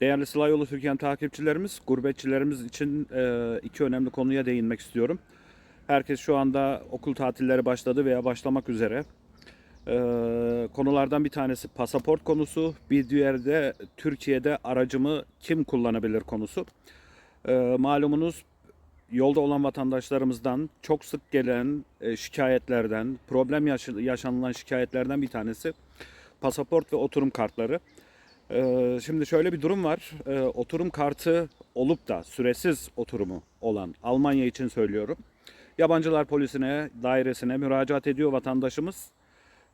Değerli Sıla Yolu Türkiye'nin takipçilerimiz, gurbetçilerimiz için e, iki önemli konuya değinmek istiyorum. Herkes şu anda okul tatilleri başladı veya başlamak üzere. E, konulardan bir tanesi pasaport konusu, bir diğeri de Türkiye'de aracımı kim kullanabilir konusu. E, malumunuz yolda olan vatandaşlarımızdan çok sık gelen şikayetlerden, problem yaşanılan şikayetlerden bir tanesi pasaport ve oturum kartları. Ee, şimdi şöyle bir durum var. Ee, oturum kartı olup da süresiz oturumu olan Almanya için söylüyorum. Yabancılar polisine, dairesine müracaat ediyor vatandaşımız.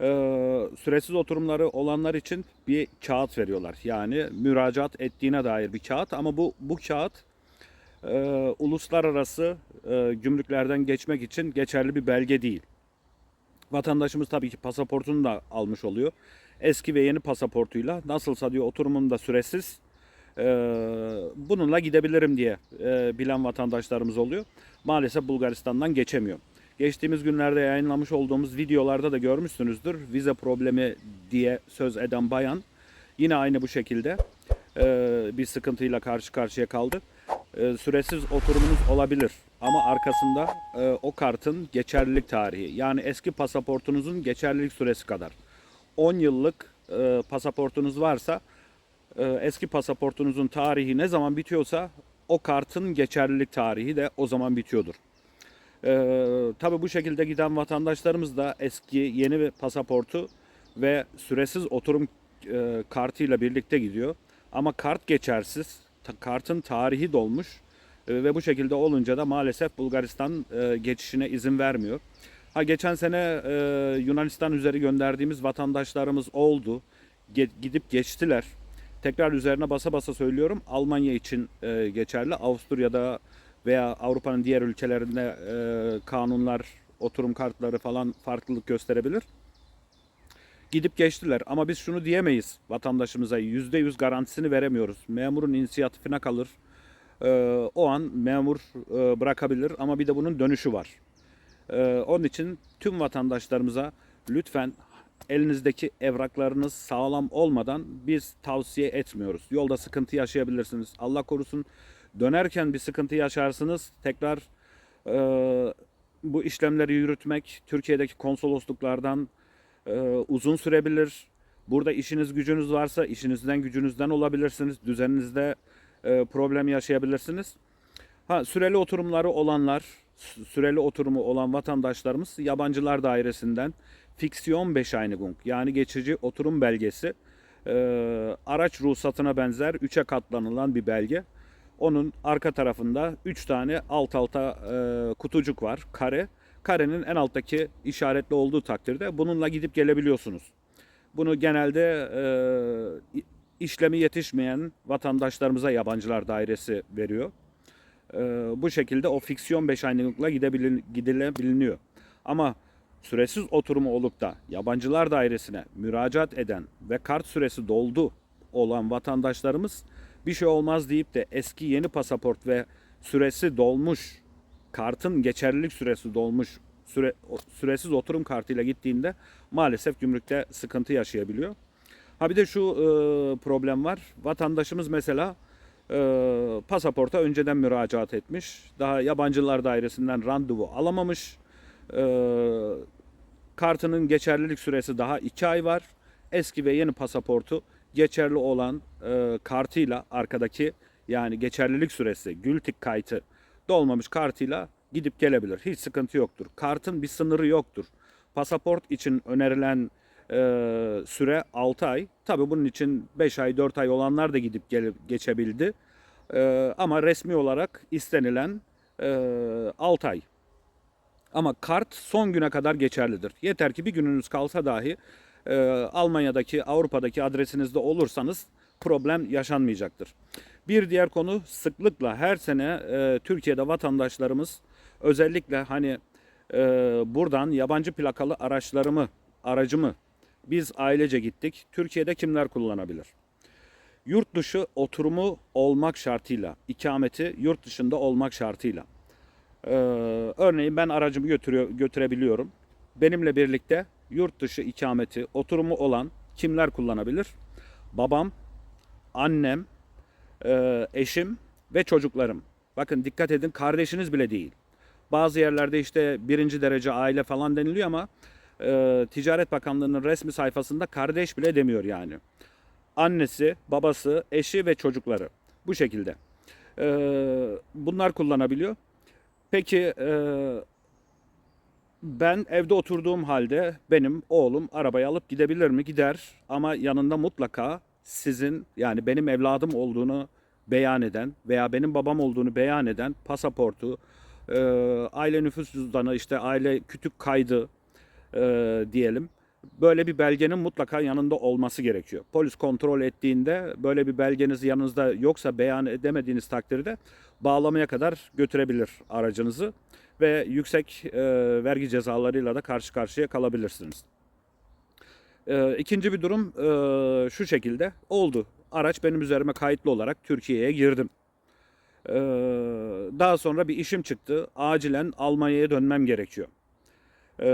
Ee, süresiz oturumları olanlar için bir kağıt veriyorlar. Yani müracaat ettiğine dair bir kağıt ama bu bu kağıt e, uluslararası e, gümrüklerden geçmek için geçerli bir belge değil. Vatandaşımız tabii ki pasaportunu da almış oluyor. Eski ve yeni pasaportuyla nasılsa diyor oturumum da süresiz. Ee, bununla gidebilirim diye e, bilen vatandaşlarımız oluyor. Maalesef Bulgaristan'dan geçemiyor. Geçtiğimiz günlerde yayınlamış olduğumuz videolarda da görmüşsünüzdür. Vize problemi diye söz eden bayan yine aynı bu şekilde e, bir sıkıntıyla karşı karşıya kaldı. E, süresiz oturumunuz olabilir ama arkasında e, o kartın geçerlilik tarihi yani eski pasaportunuzun geçerlilik süresi kadar 10 yıllık e, pasaportunuz varsa e, eski pasaportunuzun tarihi ne zaman bitiyorsa o kartın geçerlilik tarihi de o zaman bitiyordur. Ee, tabii bu şekilde giden vatandaşlarımız da eski yeni bir pasaportu ve süresiz oturum e, kartıyla birlikte gidiyor. Ama kart geçersiz, ta- kartın tarihi dolmuş e, ve bu şekilde olunca da maalesef Bulgaristan e, geçişine izin vermiyor. Ha geçen sene e, Yunanistan üzeri gönderdiğimiz vatandaşlarımız oldu. Ge- gidip geçtiler. Tekrar üzerine basa basa söylüyorum. Almanya için e, geçerli. Avusturya'da veya Avrupa'nın diğer ülkelerinde e, kanunlar, oturum kartları falan farklılık gösterebilir. Gidip geçtiler ama biz şunu diyemeyiz vatandaşımıza %100 garantisini veremiyoruz. Memurun inisiyatifine kalır. E, o an memur e, bırakabilir ama bir de bunun dönüşü var. E, onun için tüm vatandaşlarımıza lütfen elinizdeki evraklarınız sağlam olmadan biz tavsiye etmiyoruz. Yolda sıkıntı yaşayabilirsiniz. Allah korusun dönerken bir sıkıntı yaşarsınız. Tekrar e, bu işlemleri yürütmek Türkiye'deki konsolosluklardan e, uzun sürebilir. Burada işiniz gücünüz varsa işinizden gücünüzden olabilirsiniz. Düzeninizde e, problem yaşayabilirsiniz. Ha süreli oturumları olanlar, süreli oturumu olan vatandaşlarımız yabancılar dairesinden fiksiyon Bescheinigung yani geçici oturum belgesi e, araç ruhsatına benzer 3'e katlanılan bir belge. Onun arka tarafında 3 tane alt alta e, kutucuk var, kare. Karenin en alttaki işaretli olduğu takdirde bununla gidip gelebiliyorsunuz. Bunu genelde e, işlemi yetişmeyen vatandaşlarımıza yabancılar dairesi veriyor. E, bu şekilde o fiksiyon beşaynılıkla gidebilin, gidilebiliniyor. Ama süresiz oturumu olup da yabancılar dairesine müracaat eden ve kart süresi doldu olan vatandaşlarımız bir şey olmaz deyip de eski yeni pasaport ve süresi dolmuş kartın geçerlilik süresi dolmuş süre, süresiz oturum kartıyla gittiğinde maalesef gümrükte sıkıntı yaşayabiliyor. Ha bir de şu e, problem var. Vatandaşımız mesela e, pasaporta önceden müracaat etmiş. Daha yabancılar dairesinden randevu alamamış. E, kartının geçerlilik süresi daha 2 ay var. Eski ve yeni pasaportu geçerli olan e, kartıyla arkadaki yani geçerlilik süresi gültik kayıtı dolmamış kartıyla gidip gelebilir. Hiç sıkıntı yoktur. Kartın bir sınırı yoktur. Pasaport için önerilen e, süre 6 ay. Tabii bunun için 5 ay 4 ay olanlar da gidip gelip geçebildi. E, ama resmi olarak istenilen e, 6 ay. Ama kart son güne kadar geçerlidir. Yeter ki bir gününüz kalsa dahi e, Almanya'daki, Avrupa'daki adresinizde olursanız problem yaşanmayacaktır. Bir diğer konu sıklıkla her sene e, Türkiye'de vatandaşlarımız özellikle hani e, buradan yabancı plakalı araçlarımı, aracımı biz ailece gittik. Türkiye'de kimler kullanabilir? Yurt dışı oturumu olmak şartıyla, ikameti yurt dışında olmak şartıyla. Ee, örneğin ben aracımı götürüyor, götürebiliyorum. Benimle birlikte yurt dışı ikameti, oturumu olan kimler kullanabilir? Babam, annem, e, eşim ve çocuklarım. Bakın dikkat edin kardeşiniz bile değil. Bazı yerlerde işte birinci derece aile falan deniliyor ama e, Ticaret Bakanlığı'nın resmi sayfasında kardeş bile demiyor yani. Annesi, babası, eşi ve çocukları. Bu şekilde. E, bunlar kullanabiliyor. Peki e, ben evde oturduğum halde benim oğlum arabayı alıp gidebilir mi? Gider ama yanında mutlaka sizin yani benim evladım olduğunu beyan eden veya benim babam olduğunu beyan eden pasaportu, aile nüfus cüzdanı, işte aile kütük kaydı e, diyelim. Böyle bir belgenin mutlaka yanında olması gerekiyor. Polis kontrol ettiğinde böyle bir belgeniz yanınızda yoksa beyan edemediğiniz takdirde bağlamaya kadar götürebilir aracınızı ve yüksek e, vergi cezalarıyla da karşı karşıya kalabilirsiniz. E, ikinci bir durum e, şu şekilde oldu. Araç benim üzerime kayıtlı olarak Türkiye'ye girdim. E, daha sonra bir işim çıktı. Acilen Almanya'ya dönmem gerekiyor. E,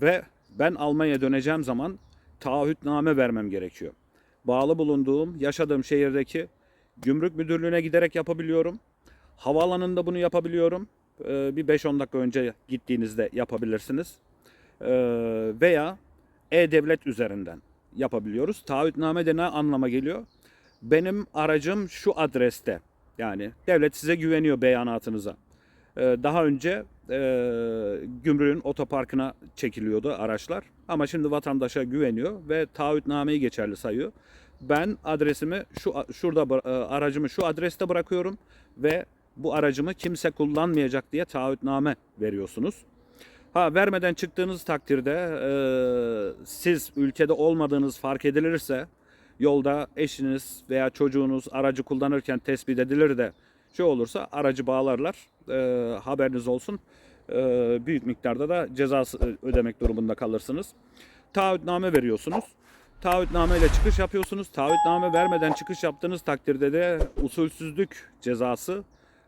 ve ben Almanya'ya döneceğim zaman taahhütname vermem gerekiyor. Bağlı bulunduğum, yaşadığım şehirdeki gümrük müdürlüğüne giderek yapabiliyorum. Havaalanında bunu yapabiliyorum. Ee, bir 5-10 dakika önce gittiğinizde yapabilirsiniz. Ee, veya e-devlet üzerinden yapabiliyoruz. Taahhütname de ne anlama geliyor? Benim aracım şu adreste. Yani devlet size güveniyor beyanatınıza. Ee, daha önce e, gümrüğün otoparkına çekiliyordu araçlar. Ama şimdi vatandaşa güveniyor ve taahhütnameyi geçerli sayıyor. Ben adresimi şu şurada e, aracımı şu adreste bırakıyorum ve bu aracımı kimse kullanmayacak diye taahhütname veriyorsunuz. Ha vermeden çıktığınız takdirde e, siz ülkede olmadığınız fark edilirse yolda eşiniz veya çocuğunuz aracı kullanırken tespit edilir de şey olursa aracı bağlarlar. E, haberiniz olsun. E, büyük miktarda da cezası ödemek durumunda kalırsınız. Taahhütname veriyorsunuz. Taahhütname ile çıkış yapıyorsunuz. Taahhütname vermeden çıkış yaptığınız takdirde de usulsüzlük cezası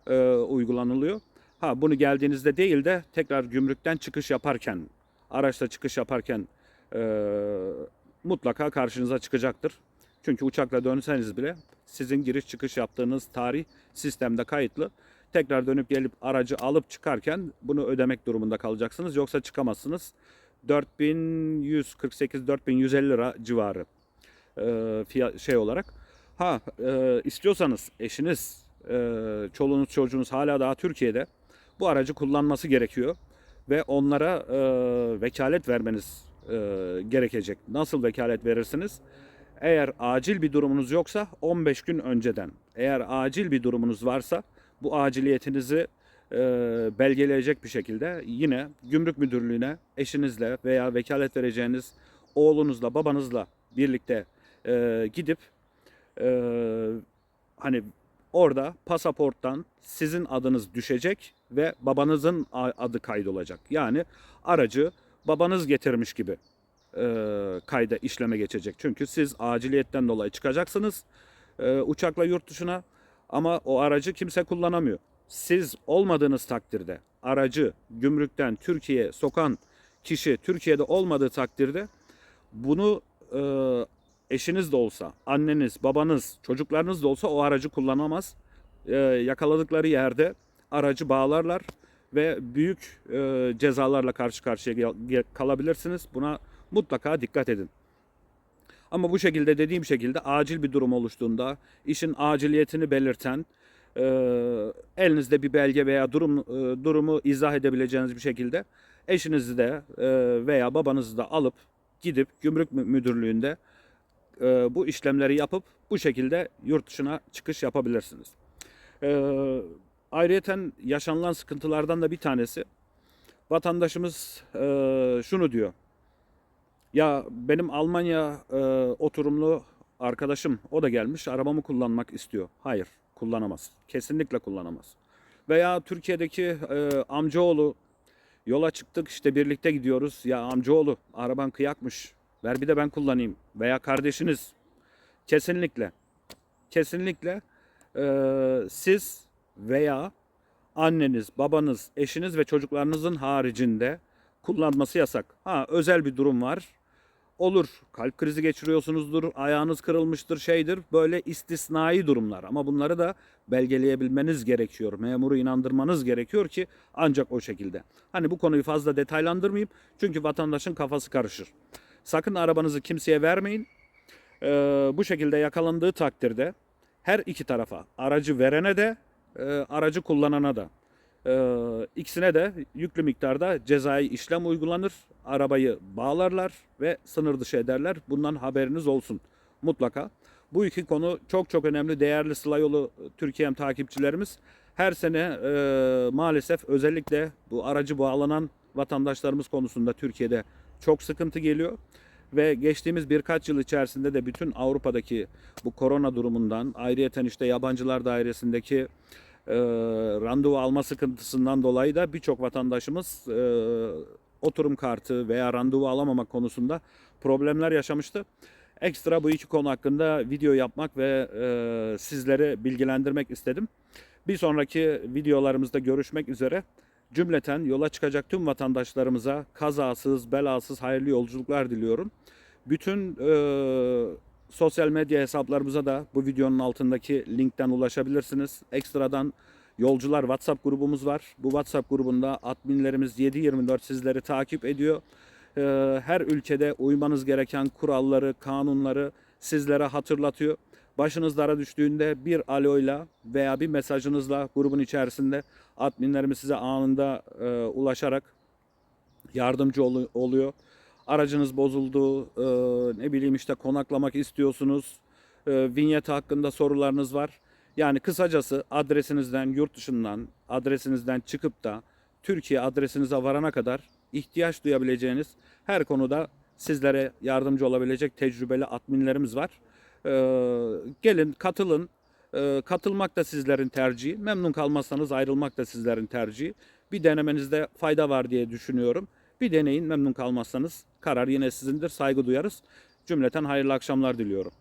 e, uygulanılıyor. Ha bunu geldiğinizde değil de tekrar gümrükten çıkış yaparken, araçla çıkış yaparken e, mutlaka karşınıza çıkacaktır. Çünkü uçakla dönseniz bile sizin giriş çıkış yaptığınız tarih sistemde kayıtlı. Tekrar dönüp gelip aracı alıp çıkarken bunu ödemek durumunda kalacaksınız. Yoksa çıkamazsınız. 4148-4150 lira civarı e, fiyat, şey olarak. Ha e, istiyorsanız eşiniz, e, çoluğunuz çocuğunuz hala daha Türkiye'de bu aracı kullanması gerekiyor ve onlara e, vekalet vermeniz e, gerekecek. Nasıl vekalet verirsiniz? Eğer acil bir durumunuz yoksa 15 gün önceden. Eğer acil bir durumunuz varsa bu aciliyetinizi e, belgeleyecek bir şekilde yine gümrük müdürlüğüne eşinizle veya vekalet vereceğiniz oğlunuzla babanızla birlikte e, gidip e, hani orada pasaporttan sizin adınız düşecek ve babanızın adı kaydolacak. Yani aracı babanız getirmiş gibi e, kayda işleme geçecek. Çünkü siz aciliyetten dolayı çıkacaksınız e, uçakla yurt dışına ama o aracı kimse kullanamıyor. Siz olmadığınız takdirde aracı gümrükten Türkiye'ye sokan kişi Türkiye'de olmadığı takdirde bunu e, eşiniz de olsa, anneniz, babanız, çocuklarınız da olsa o aracı kullanamaz. E, yakaladıkları yerde aracı bağlarlar ve büyük e, cezalarla karşı karşıya kalabilirsiniz. Buna mutlaka dikkat edin. Ama bu şekilde dediğim şekilde acil bir durum oluştuğunda işin aciliyetini belirten e, elinizde bir belge veya durum e, durumu izah edebileceğiniz bir şekilde eşinizi de e, veya babanızı da alıp gidip gümrük mü- müdürlüğünde e, bu işlemleri yapıp bu şekilde yurt dışına çıkış yapabilirsiniz. E, ayrıyeten yaşanılan sıkıntılardan da bir tanesi vatandaşımız e, şunu diyor. Ya benim Almanya e, oturumlu arkadaşım o da gelmiş arabamı kullanmak istiyor. Hayır kullanamaz. Kesinlikle kullanamaz. Veya Türkiye'deki e, amcaoğlu yola çıktık işte birlikte gidiyoruz. Ya amcaoğlu araban kıyakmış ver bir de ben kullanayım. Veya kardeşiniz kesinlikle kesinlikle e, siz veya anneniz, babanız, eşiniz ve çocuklarınızın haricinde kullanması yasak. Ha özel bir durum var. Olur. Kalp krizi geçiriyorsunuzdur, ayağınız kırılmıştır, şeydir. Böyle istisnai durumlar. Ama bunları da belgeleyebilmeniz gerekiyor. Memuru inandırmanız gerekiyor ki ancak o şekilde. Hani bu konuyu fazla detaylandırmayayım. Çünkü vatandaşın kafası karışır. Sakın arabanızı kimseye vermeyin. Ee, bu şekilde yakalandığı takdirde her iki tarafa, aracı verene de, e, aracı kullanana da, e, ikisine de yüklü miktarda cezai işlem uygulanır. Arabayı bağlarlar ve sınır dışı ederler. Bundan haberiniz olsun mutlaka. Bu iki konu çok çok önemli. Değerli Sıla Yolu Türkiye'm takipçilerimiz her sene e, maalesef özellikle bu aracı bağlanan vatandaşlarımız konusunda Türkiye'de çok sıkıntı geliyor. Ve geçtiğimiz birkaç yıl içerisinde de bütün Avrupa'daki bu korona durumundan ayrıyeten işte yabancılar dairesindeki e, randevu alma sıkıntısından dolayı da birçok vatandaşımız e, oturum kartı veya randevu alamamak konusunda problemler yaşamıştı. Ekstra bu iki konu hakkında video yapmak ve e, sizleri bilgilendirmek istedim. Bir sonraki videolarımızda görüşmek üzere. Cümleten yola çıkacak tüm vatandaşlarımıza kazasız, belasız hayırlı yolculuklar diliyorum. Bütün e, sosyal medya hesaplarımıza da bu videonun altındaki linkten ulaşabilirsiniz. Ekstradan Yolcular WhatsApp grubumuz var. Bu WhatsApp grubunda adminlerimiz 7-24 sizleri takip ediyor. Ee, Her ülkede uymanız gereken kuralları, kanunları sizlere hatırlatıyor. Başınız dara düştüğünde bir aloyla veya bir mesajınızla grubun içerisinde adminlerimiz size anında e, ulaşarak yardımcı olu- oluyor. Aracınız bozuldu, e, ne bileyim işte konaklamak istiyorsunuz, e, hakkında sorularınız var. Yani kısacası adresinizden, yurt dışından adresinizden çıkıp da Türkiye adresinize varana kadar ihtiyaç duyabileceğiniz her konuda sizlere yardımcı olabilecek tecrübeli adminlerimiz var. E, gelin katılın. E, katılmak da sizlerin tercihi. Memnun kalmazsanız ayrılmak da sizlerin tercihi. Bir denemenizde fayda var diye düşünüyorum. Bir deneyin memnun kalmazsanız karar yine sizindir. Saygı duyarız. Cümleten hayırlı akşamlar diliyorum.